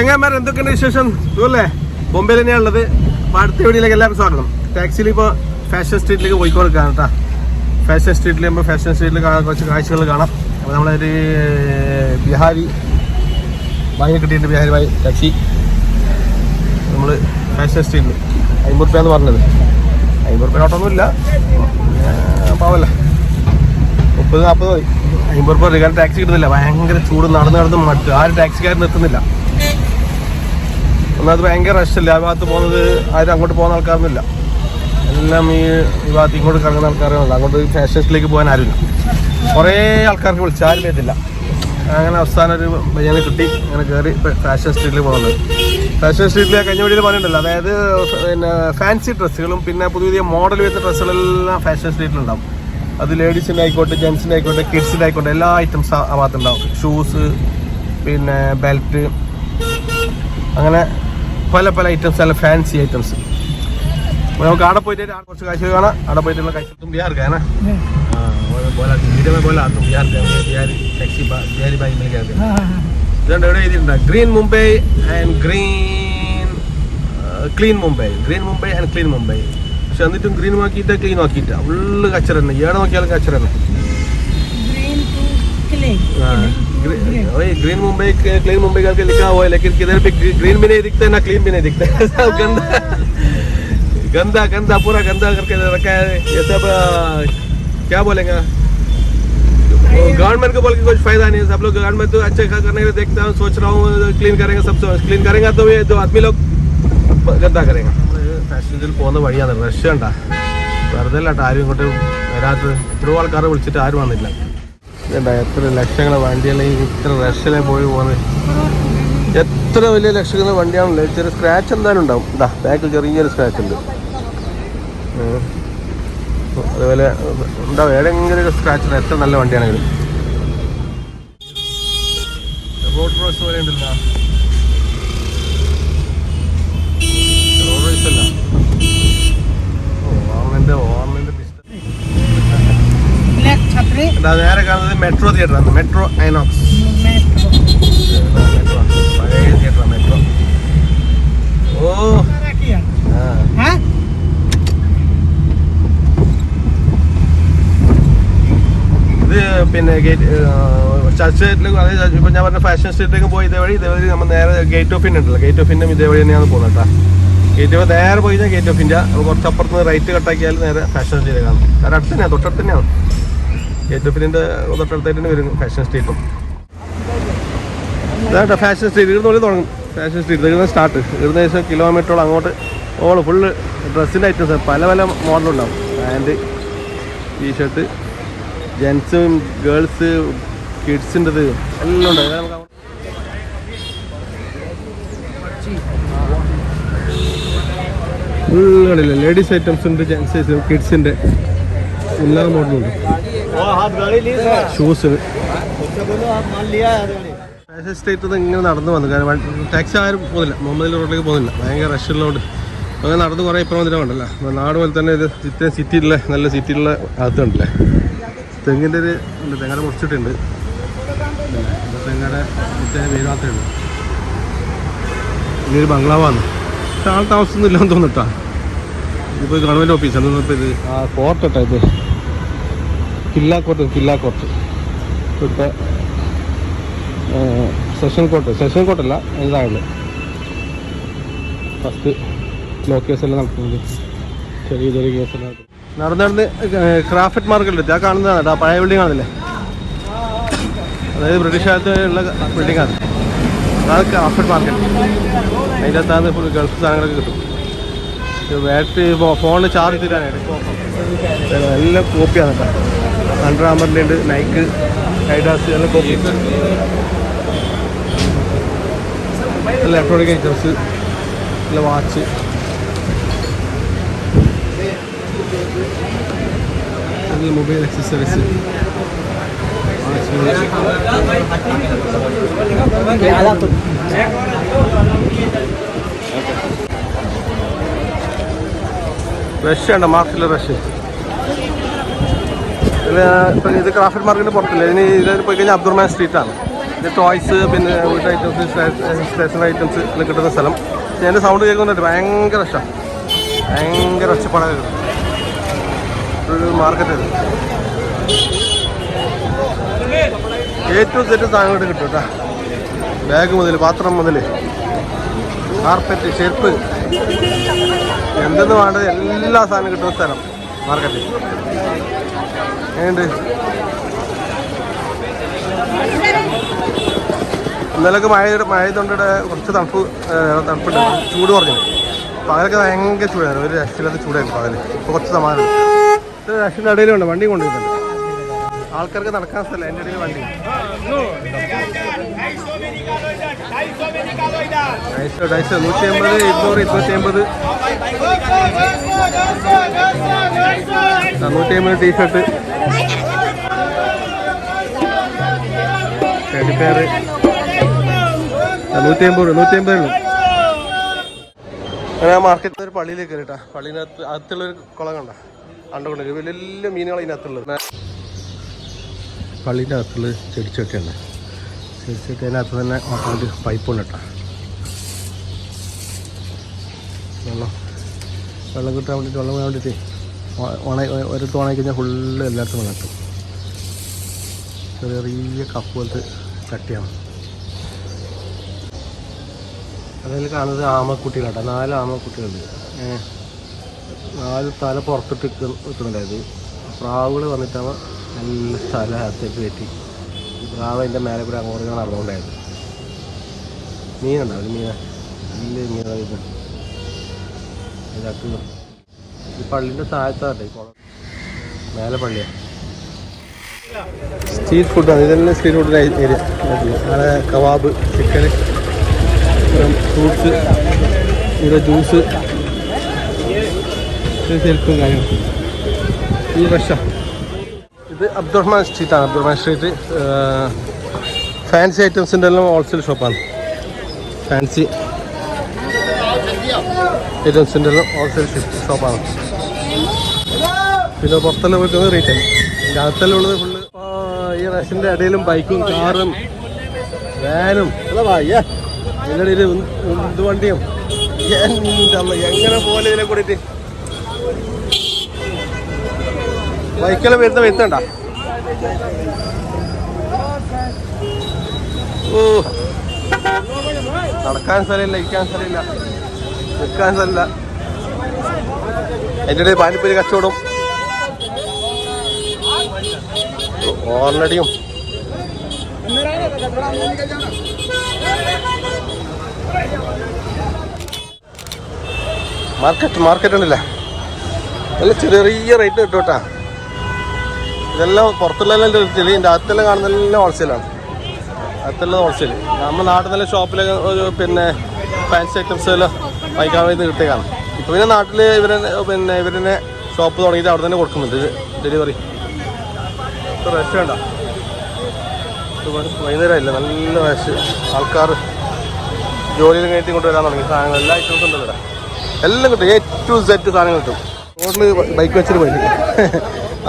ചെങ്ങന്മാർ എന്തൊക്കെയുണ്ട് വിശേഷം? സുഖല്ലേ? ബോംബെയിൽ തന്നെയാണ് ഉള്ളത്. അപ്പൊ അടുത്ത വീഡിയോയിലേക്ക് എല്ലാവർക്കും സ്വാഗതം. ടാക്സിയിൽ ഇപ്പോൾ ഫാഷൻ സ്ട്രീറ്റിലേക്ക് പോയിക്കൊടുക്കുകയാണ് കേട്ടോ ഫാഷൻ സ്ട്രീറ്റിൽ നമ്മൾ ഫാഷൻ സ്ട്രീറ്റിൽ കുറച്ച് കാഴ്ചകൾ കാണാം. അപ്പോൾ നമ്മളൊരു ബിഹാരി വാങ്ങി കിട്ടിയിട്ടുണ്ട് ബിഹാരി ബായി ടാക്സി നമ്മൾ ഫാഷൻ സ്ട്രീറ്റിൽ അമ്പത് റുപ്യ എന്ന് പറഞ്ഞത്. അമ്പത് റുപ്യ ഓട്ടൊന്നുമില്ല പാവല്ല? മുപ്പത് നാൽപ്പത് മതി അമ്പത് റുപ്യ കാരണം ടാക്സി കിട്ടുന്നില്ല. ഭയങ്കര ചൂട് നടന്ന് നടന്ന് മട്ട് ആരും ടാക്സിക്കാർ നിർത്തുന്നില്ല. ഒന്നാമത് ഭയങ്കര റഷല്ല ആ ഭാഗത്ത് പോകുന്നത് ആരും അങ്ങോട്ട് പോകുന്ന ആൾക്കാരൊന്നുമില്ല. എല്ലാം ഈ ഈ ഭാഗത്ത് ഇങ്ങോട്ട് കറങ്ങുന്ന ആൾക്കാരുണ്ട് അങ്ങോട്ട് ഫാഷൻസിലേക്ക് പോകാൻ ആരുമില്ല. കുറേ ആൾക്കാർക്ക് വിളിച്ചു ആരും അങ്ങനെ അവസാനം ഒരു ബനിയനെ കിട്ടി. അങ്ങനെ കയറി ഫാഷൻ സ്ട്രീറ്റിൽ പോകുന്നത്. ഫാഷൻ സ്ട്രീറ്റിൽ കഴിഞ്ഞ വഴിയിൽ പറഞ്ഞിട്ടുണ്ടല്ലോ. അതായത് പിന്നെ ഫാൻസി ഡ്രസ്സുകളും പിന്നെ പുതിയ പുതിയ മോഡൽ വരുന്ന ഡ്രസ്സുകളെല്ലാം ഫാഷൻ സ്ട്രീറ്റിലുണ്ടാവും അത് ലേഡീസിന്റെ ആയിക്കോട്ടെ ജെൻസിന്റെ ആയിക്കോട്ടെ കിഡ്സിന്റെ ആയിക്കോട്ടെ എല്ലാ ഐറ്റംസ് ആ ഭാഗത്തുണ്ടാവും ഷൂസ് പിന്നെ ബെൽറ്റ് അങ്ങനെ പല പല ഐറ്റംസ് നല്ല ഫാൻസി ഐറ്റംസ് നമുക്ക് അവിടെ പോയിട്ട് ആ കുറച്ച് കാഴ്ച കാണാം അവിടെ പോയിട്ടുള്ള കാഴ്ച തും बिहार का है ना हाँ वो बोला वीडियो में बोला तुम बिहार का बिहारी टैक्सी बिहारी बाइक मिल गया ഇതുണ്ട് ഇവിടെ എഴുതിയിട്ടുണ്ട് green Mumbai and green clean Mumbai green Mumbai and clean Mumbai പക്ഷെ എന്നിട്ടും ഗ്രീൻ ആക്കിയിട്ട് ക്ലീൻ ആക്കിയിട്ട് ഫുള്ള് കച്ചറ തന്നെ ഏടെ നോക്കിയാലും കച്ചറ തന്നെ green to clay green Mumbai clean Mumbai करके लिखा हुआ है लेकिन किधर भी ग्रीन भी नहीं दिखता ना क्लीन भी नहीं दिखता सब गंदा गंदा गंदा पूरा गंदा करके रखा है ये सब आ, क्या बोलेंगे गवर्नमेंट को बोल के कुछ फायदा नहीं है सब लोग गवर्नमेंट तो अच्छे करने के लिए देखता हूँ सोच रहा हूँ क्लीन करेंगे सब क्लीन करेंगे तो ये दो आदमी लोग गंदा करेंगे ഫാഷനിൽ പോകുന്ന വഴിയാണ് റഷ് കണ്ട വെറുതെ അല്ല കേട്ടോ ആരും ഇങ്ങോട്ട് വരാത്തത് എത്രയോ ആൾക്കാരെ വിളിച്ചിട്ട് ആരും വന്നില്ല ഇതുണ്ട എത്ര ലക്ഷങ്ങളെ വണ്ടിയല്ലെങ്കിൽ ഇത്ര റഷിലെ പോയി പോകുന്നത് എത്ര വലിയ ലക്ഷങ്ങൾ വണ്ടിയാണല്ലോ ചെറിയ സ്ക്രാച്ച് എന്തായാലും ഉണ്ടാവും. ഇതാ ബാക്കിൽ ചെറിയൊരു സ്ക്രാച്ച് ഉണ്ട്. അതുപോലെ ഉണ്ടാവും ഏതെങ്കിലും ഒരു സ്ക്രാച്ച് എത്ര നല്ല വണ്ടിയാണെങ്കിലും. റോഡ് പോലെ ബിസിനസ് ബ്ലാക്ക് കാണുന്നത് മെട്രോ തിയേറ്റർ ആണ്. Metro INOX metro theatre metro ഓ. ആ. ഇത് പിന്നെ ഗേറ്റ് ചർച്ച് സ്ട്രീറ്റിലേക്ക് അതായത് ഇപ്പം ഞാൻ പറഞ്ഞ ഫാഷൻ സ്ട്രീറ്റിലേക്ക് പോയി ഇതേവഴി ഇതേവഴി നമ്മൾ നേരെ ഗേറ്റ് ഓഫ് ഇന്ത്യ ഉണ്ടല്ലോ. ഗേറ്റ് ഓഫ് ഇന്ത്യ ഇതേവഴി തന്നെയാണ് പോകുന്നത് കേട്ടോ. ഗേറ്റ് ഓഫ് നേരെ പോയി കഴിഞ്ഞാൽ ഗേറ്റ് ഓഫ് ഇന്ത്യ കുറച്ചപ്പുറത്ത് റൈറ്റ് കട്ടാക്കിയാൽ നേരെ ഫാഷൻ സ്ട്രീറ്റിലേക്കാണ് കാരണം അടുത്ത് തന്നെയാണ് തൊട്ടടുത്ത് തന്നെയാണ് ഇന്ത്യന്റെ തൊട്ടടുത്തായിട്ട് തന്നെ വരും ഫാഷൻ സ്ട്രീറ്റും ഇതാട്ടോ ഫാഷൻ സ്ട്രീറ്റ് ഇവിടുന്ന് പോലെ തുടങ്ങും. ഫാഷൻ സ്ട്രീറ്റ് ഇവിടുന്ന് സ്റ്റാർട്ട് ഇവിടുന്ന് ഏകദേശം കിലോമീറ്ററോളം അങ്ങോട്ട്. ഓൾ ഫുള്ള് ഡ്രസ്സിന്റെ ഐറ്റംസ് പല പല മോഡലുണ്ടാവും പാന്റ് ടീഷർട്ട് ജെൻസും ഗേൾസ് കിഡ്സിന്റെത് എല്ലാം ഉണ്ട്. നമുക്ക് ഫുള്ളില്ല ലേഡീസ് ഐറ്റംസ് ഉണ്ട് ജെൻസ് കിഡ്സിന്റെ എല്ലാ മോഡലുണ്ട് ഷൂസ് ഫാഷൻ ഇങ്ങനെ നടന്നു വന്നു. കാരണം ടാക്സി ആരും പോകുന്നില്ല മുഹമ്മദ് റോഡിലേക്ക് പോകുന്നില്ല ഭയങ്കര റഷുള്ളതുകൊണ്ട് അങ്ങനെ നടന്ന് കുറേ ഇപ്പം വന്നിട്ട് ഉണ്ടല്ലോ നാട് പോലെ തന്നെ ഇത് ഇത്രയും സിറ്റിയിലുള്ള നല്ല സിറ്റിയിലുള്ള അകത്തുണ്ടല്ലേ തെങ്ങിന്റെ ഒരു ഉണ്ട്. തെങ്ങടെ മുറിച്ചിട്ടുണ്ട്. തെങ്ങടെ ഇത്ര വീരാത്തുണ്ട് ഇതൊരു ബംഗ്ലാവാണ് ആൾ താമസമൊന്നും ഇല്ലെന്ന് തോന്നിട്ടാ ഇതിപ്പോൾ ഗവൺമെന്റ് ഓഫീസാണ് ഇപ്പോൾ ഇത് ആ കോർട്ട് കേട്ടോ ഇത്. കില്ലാ കോർട്ട് കില്ലാ കോർട്ട് ഇവിടുത്തെ സെഷൻ കോർട്ട് സെഷൻ കോർട്ടല്ല ഇതാണല്ലോ ഫസ്റ്റ് ലോ കേസെല്ലാം നടക്കുന്നത് ചെറിയ ചെറിയ കേസെല്ലാം നടന്നു നടന്ന് ക്രാഫ്റ്റ് മാർക്കറ്റ് എത്തി ആ കാണുന്നതാണ് കേട്ടോ പഴയ ബിൽഡിംഗ് ആണല്ലേ? അതായത് ബ്രിട്ടീഷ് കാലത്ത് ഉള്ള ബിൽഡിംഗ് ആണ്. അതാണ് ക്രാഫ്റ്റ് മാർക്കറ്റ് അതിന്റെ അകത്താണ് ഫുൾ ഗൾഫ് സാധനങ്ങളൊക്കെ കിട്ടും. ബാറ്ററി ഫോണിൽ ചാർജ് തരാനായിട്ട് നല്ല കോപ്പിയാണ് കേട്ടോ. അണ്ടർ ആമറിന്റെ ഉണ്ട്. നൈക്ക് ഹൈഡാസ് നല്ല കോപ്പി ഇലക്ട്രോണിക് ഐറ്റംസ് നല്ല വാച്ച് മൊബൈൽ അക്സസറീസ് റഷ് ഉണ്ട് മാർക്കറ്റിൽ റഷ് ഇത് ക്രാഫ്റ്റ് മാർക്കറ്റിന് പുറത്തില്ല? ഇതിന് ഇതിൽ പോയി കഴിഞ്ഞാൽ സ്ട്രീറ്റ് സ്ട്രീറ്റാണ് ഇത് ടോയ്സ് പിന്നെ വീട്ട് ഐറ്റംസ് സ്റ്റേഷനറി ഐറ്റംസ് എല്ലാം കിട്ടുന്ന സ്ഥലം. എന്റെ സൗണ്ട് കേൾക്കുന്നുണ്ട് ഭയങ്കര ഇഷ്ടമാണ് ഭയങ്കര ഒച്ചപ്പാടാണ് ഒരു മാർക്കറ്റ് ഇത്. ഏറ്റവും സെറ്റ് സാധനങ്ങൾ കിട്ടും കേട്ടോ ബാഗ് മുതൽ പാത്രം മുതൽ കാർപ്പറ്റ് ചെരുപ്പ് എന്തെന്ന് വേണ്ടത് എല്ലാ സാധനവും കിട്ടുന്ന സ്ഥലം. മാർക്കറ്റ് എങ്ങനെയുണ്ട്? ഇന്നലൊക്കെ മഴ മഴ തൊണ്ടിടെ കുറച്ച് തണുപ്പ് തണുപ്പുണ്ട്. ചൂട് കുറഞ്ഞു. പകലൊക്കെ ഭയങ്കര ചൂടായിരുന്നു. ഒരു രക്ഷയില്ലാത്ത ചൂടായിരുന്നു പകൽ. ഇപ്പോൾ കുറച്ച് സമാധാനം. ഇത് ഇടയിലുണ്ട് വണ്ടി കൊണ്ടുവരുന്നുണ്ട് ആൾക്കാർക്ക് നടക്കാൻ സ്ഥലം. എന്റെ ഇടയിൽ വണ്ടി. ഡൈസോ ഡൈസോ നൂറ്റി അമ്പത് ഇരുന്നൂറ് ഇരുന്നൂറ്റി അമ്പത് നൂറ്റി അമ്പത് ടീഷർട്ട് പേര് നൂറ്റി അമ്പത് രൂപ നൂറ്റി അമ്പത് ഉള്ളൂ അങ്ങനെ മാർക്കറ്റിൽ ഒരു പള്ളിയിലേക്ക് കയറിട്ടാ പള്ളിനകത്ത് അകത്തുള്ള ഒരു കുളം കണ്ട? അണ്ടുകൊണ്ട് വലിയ മീനുകൾ അതിനകത്തുള്ളത് പള്ളീന്റെ അകത്തുള്ള ചെടിച്ചൊക്കെയാണ് ചെടിച്ചൊക്കെ അതിനകത്ത് തന്നെ ഓട്ടോമാറ്റിക് പൈപ്പ് ഉണ്ട് കേട്ടോ വെള്ളം. വെള്ളം കിട്ടാൻ വേണ്ടിയിട്ട് വെള്ളം വേണ്ടി വേണ്ടിയിട്ട് ഉണ ഒരിടത്ത് ഉണങ്ങി കഴിഞ്ഞാൽ ഫുള്ള് എല്ലായിടത്തും കിട്ടും. ചെറിയ കപ്പ് പോലത്തെ ചട്ടിയാണ്. അതിൽ കാണുന്നത് ആമക്കുട്ടികളാട്ടോ. നാല് ആമക്കുട്ടികളുണ്ട്. നാല് തല പുറത്തിട്ട് നിൽക്കുന്നുണ്ടായത് പ്രാവുകൾ വന്നിട്ടാണ് നല്ല തല അകത്തേക്ക് കയറ്റി. പ്രാവ് അതിന്റെ മേലെ കൂടെ അങ്ങോട്ട് നടന്നുകൊണ്ടായത്. മീനുണ്ടാവും മീന? വലിയ മീനായിരുന്നു ഇതാക്കി ഈ പള്ളിന്റെ താഴത്താട്ടെ. മേലെ പള്ളിയാണ് സ്ട്രീറ്റ് ഫുഡാണ് ഇതെല്ലാം സ്ട്രീറ്റ് ഫുഡിന്റെ ഏരിയ അവിടെ കബാബ് ചിക്കൻ ഫ്രൂട്ട്സ് ഇവിടെ ജ്യൂസ് ചെരുപ്പും കാര്യങ്ങളും ഈ വർഷം ഇത് അബ്ദുറഹ്മാൻ സ്ട്രീറ്റാണ് അബ്ദുറഹ്മാൻ സ്ട്രീറ്റ് ഫാൻസി ഐറ്റംസിന്റെ എല്ലാം ഹോൾസെയിൽ ഷോപ്പാണ് ഫാൻസി എല്ലാം ഹോൾസെയിൽ ഷോപ്പാണ് പിന്നെ പുറത്തെല്ലാം പോയിട്ട് റീറ്റെയിൽ ഉള്ളത് ഫുള്ള് ഈ റഷിന്റെ ഇടയിലും ബൈക്കും കാറും വാനും ഇതിന്റെ ഇടയിൽ എന്ത് വണ്ടിയും. എങ്ങനെ പോലെ ഇതിനെ കൂടിയിട്ട്? ബൈക്കെല്ലാം വരുന്ന വരുത്തണ്ട ഓ. നടക്കാൻ സ്ഥലമില്ല ഇരിക്കാൻ സ്ഥലമില്ല. നിൽക്കാൻ സ്ഥലമില്ല എന്റെ ഇടയിൽ പാനിപ്പൂരി കച്ചവടം. ഓർണടിയും മാർക്കറ്റ് മാർക്കറ്റ് ഉണ്ടല്ലേ? നല്ല ചെറിയ റേറ്റ് കിട്ടും കേട്ടാ. ഇതെല്ലാം പുറത്തുള്ളതെല്ലാം ചെറിയ ഇതിന്റെ അകത്തെല്ലാം കാണുന്നതെല്ലാം ഹോൾസെയിലാണ് അകത്തുള്ളത് ഹോൾസെയിൽ നമ്മുടെ നാട്ടിൽ നല്ല ഷോപ്പിലൊക്കെ ഒരു പിന്നെ ഫാൻസി ഐറ്റംസ് എല്ലാം വാങ്ങിക്കാൻ വേണ്ടി കിട്ടിയതാണ്. ഇപ്പോൾ പിന്നെ നാട്ടിൽ ഇവരെ പിന്നെ ഇവരെ ഷോപ്പ് തുടങ്ങിയിട്ട് അവിടെ തന്നെ കൊടുക്കുന്നുണ്ട് ഡെലിവറി റഷ് വേണ്ട. വൈകുന്നേരം ഇല്ല നല്ല റഷ് ആൾക്കാർ ജോലിയിൽ കഴിഞ്ഞിട്ട് കൊണ്ടുവരാൻ തുടങ്ങി. സാധനങ്ങൾ എല്ലാ ഐറ്റംസും ഉണ്ട് ഇവിടെ. എല്ലാം കിട്ടും. എ ടു സെറ്റ് സാധനങ്ങൾ കിട്ടും. റോഡിൽ ബൈക്ക് വെച്ചിട്ട് പോയി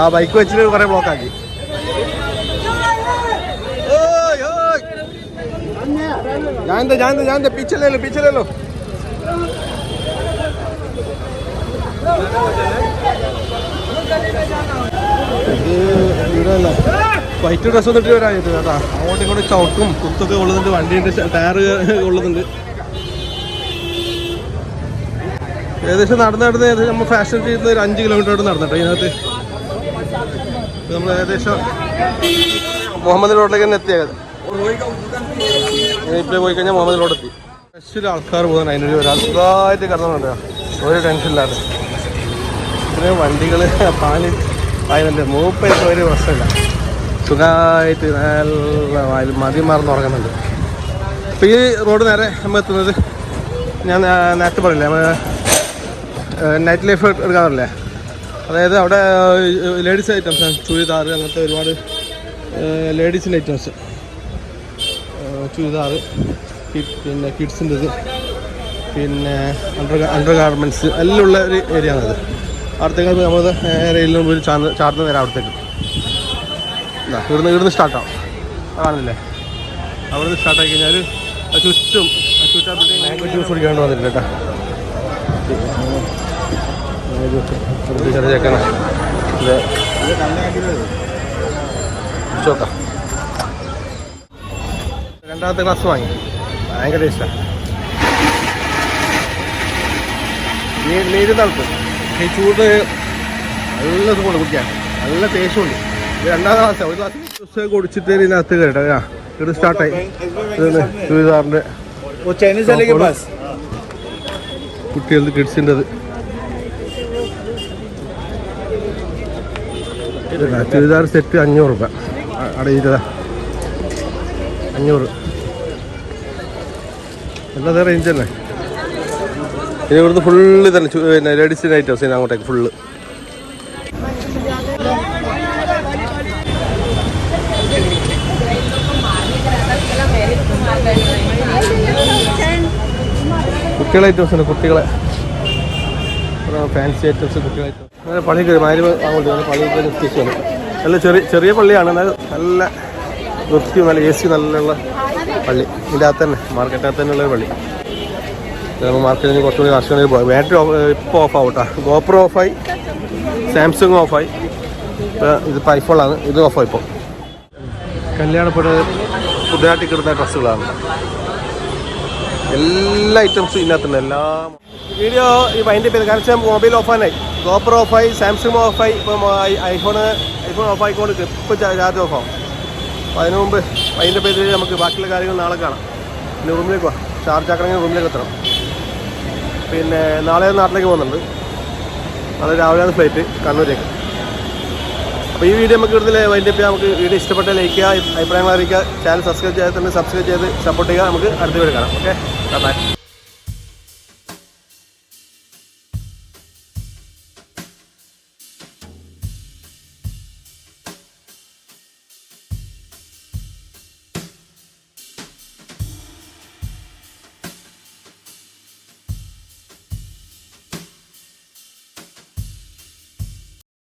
ആ ബൈക്ക് വെച്ചിട്ട് കുറേ ബ്ലോക്കാക്കി. ഞാൻ ഞാൻ ഞാൻ എന്താ? പിച്ചല്ലോ വൈറ്റ് ഡ്രസ് വന്നിട്ട് വരാനായിട്ട് കേട്ടാ. അങ്ങോട്ടും ഇങ്ങോട്ടും ചവിട്ടും കുത്തൊക്കെ ഉള്ളതുണ്ട് വണ്ടീന്റെ ടയർ ഉള്ളതുണ്ട് ഏകദേശം നടന്ന് നടന്ന് ഏകദേശം നമ്മൾ ഫാഷൻ ചെയ്യുന്ന ഒരു അഞ്ച് കിലോമീറ്റർ നടന്നിട്ടോ ഇതിനകത്ത്. നമ്മൾ ഏകദേശം മുഹമ്മദ് റോഡിലേക്ക് തന്നെ എത്തിയത് ഇപ്പോൾ പോയി കഴിഞ്ഞാൽ മുഹമ്മദ് റോഡ് എത്തി. ബസ്സിൽ ആൾക്കാർ പോകുന്നുണ്ട് അതിനൊരു ഒരാൾക്കായിട്ട് കിടന്നുണ്ട് ഒരു ടെൻഷൻ ഇല്ലാതെ. ഇത്രയും വണ്ടികൾ പാൽ പായുന്നുണ്ട് മൂപ്പായിട്ട് ഒരു പ്രശ്നമില്ല. സുഖമായിട്ട് നല്ല മതി മറന്ന് ഉറങ്ങുന്നുണ്ട്. അപ്പോൾ ഈ റോഡ് നേരെ നമ്മൾ എത്തുന്നത് ഞാൻ നേരത്തെ പറയില്ലേ നമ്മൾ നൈറ്റ് ലൈഫ് എടുക്കാറില്ലേ? അതായത് അവിടെ ലേഡീസ് ഐറ്റംസ് ചുരിദാറ് അങ്ങനത്തെ ഒരുപാട് ലേഡീസിന്റെ ഐറ്റംസ് ചുരിദാർ പിന്നെ കിഡ്സിന്റെ ഇത് പിന്നെ അണ്ടർ അണ്ടർ ഗാർമെന്റ്സ് എല്ലാം ഉള്ള ഒരു ഏരിയ ആണത് അവിടത്തേക്ക് നമ്മൾ റെയിലിൽ ഒരു ചാർന്ന് ചാർന്ന് നേരം അവിടത്തേക്ക്. ഇവിടുന്ന് ഇവിടുന്ന് സ്റ്റാർട്ടാവും കാണുന്നില്ലേ അവിടുന്ന് സ്റ്റാർട്ടായി കഴിഞ്ഞാൽ ചുറ്റും ആ ചുറ്റാ മാംഗോ ജ്യൂസ് കുടിക്കാണ്ട് വന്നിട്ടുണ്ട് കേട്ടോ. ചെറിയ ഇത് രണ്ടാമത്തെ ക്ലാസ് വാങ്ങി. ഭയങ്കര ഇഷ്ടമാണ് നീര് തണുപ്പ്. ഈ ചൂട് നല്ല സുഖമാണ് കുടിക്കാൻ. നല്ല ടേസ്റ്റുണ്ട് രണ്ടാം ഒരു കുട്ടികളുടെ കിഡ്സിന്റെ സെറ്റ് അഞ്ഞൂറ് രൂപ. അടയിട്ടതാ. അഞ്ഞൂറ്. എല്ലാ റേഞ്ച് തന്നെ ഇനി ഇവിടുന്ന് ഫുള്ള് തന്നെ പിന്നെ ലേഡീസിന്റെ ഐറ്റംസ് ഇനി അങ്ങോട്ടേക്ക് ഫുള്ള് കുട്ടികളെ ഐറ്റംസ് ഉണ്ട് കുട്ടികളെ. ഫാൻസി ഐറ്റംസ് കുട്ടികളെ ഐറ്റംസ് പള്ളി കയറി മാരി അങ്ങോട്ട് പള്ളി കയറി നല്ല ചെറിയ ചെറിയ പള്ളിയാണ് നല്ല വൃത്തിയും നല്ല എ സി നല്ല പള്ളി. ഇതിന്റെ അകത്ത് തന്നെ മാർക്കറ്റിനകത്ത് തന്നെ ഉള്ളൊരു പള്ളി. നമ്മൾ മാർക്കറ്റിന് കുറച്ചുകൂടി കർഷകർ ബാറ്ററി ഓഫ് ഇപ്പോൾ ഓഫ് ആവട്ടെ ഗോപ്രോ ഓഫായി സാംസങ് ഓഫായി ഇപ്പോൾ ഇത് ഐഫോണാണ് ഇത് ഓഫായി ഇപ്പോൾ കല്യാണപ്പെട്ട് പുതിയതായിട്ട് കിട്ടുന്ന ഡ്രസ്സുകളാണ്. എല്ലാ ഐറ്റംസും ഇതിനകത്തുണ്ട് എല്ലാം വീഡിയോ ഈ വൈൻഡ് ചെയ്ത് കാരണം മൊബൈൽ ഓഫാനായി ഗോപ്രോ ഓഫായി സാംസങ് ഓഫായി ഇപ്പം ഐഫോൺ ഐഫോൺ ഓഫായിക്കൊണ്ട് ഇപ്പോൾ ചാർജ് ഓഫാവും അപ്പോൾ അതിനു മുമ്പ് അതിന്റെ പേരിൽ നമുക്ക് ബാക്കിയുള്ള കാര്യങ്ങൾ നാളെ കാണാം. പിന്നെ റൂമിലേക്ക് പോവാം ചാർജ് ആക്കണമെങ്കിൽ റൂമിലേക്ക് എത്തണം. പിന്നെ നാളെ നാട്ടിലേക്ക് പോകുന്നുണ്ട്. നാളെ രാവിലെയാണ് ഫ്ലൈറ്റ് കണ്ണൂരേക്ക്. അപ്പോൾ ഈ വീഡിയോ നമുക്ക് കൂടുതൽ വൈൻഡ് അപ്പ് നമുക്ക് വീഡിയോ ഇഷ്ടപ്പെട്ട ലൈക്ക് ചെയ്യുക അഭിപ്രായങ്ങൾ അറിയിക്കുക. ചാനൽ സബ്സ്ക്രൈബ് ചെയ്തിട്ടുണ്ട് സബ്സ്ക്രൈബ് ചെയ്ത് സപ്പോർട്ട് ചെയ്യുക. നമുക്ക് അടുത്ത വീഡിയോ കാണാം. Okay bye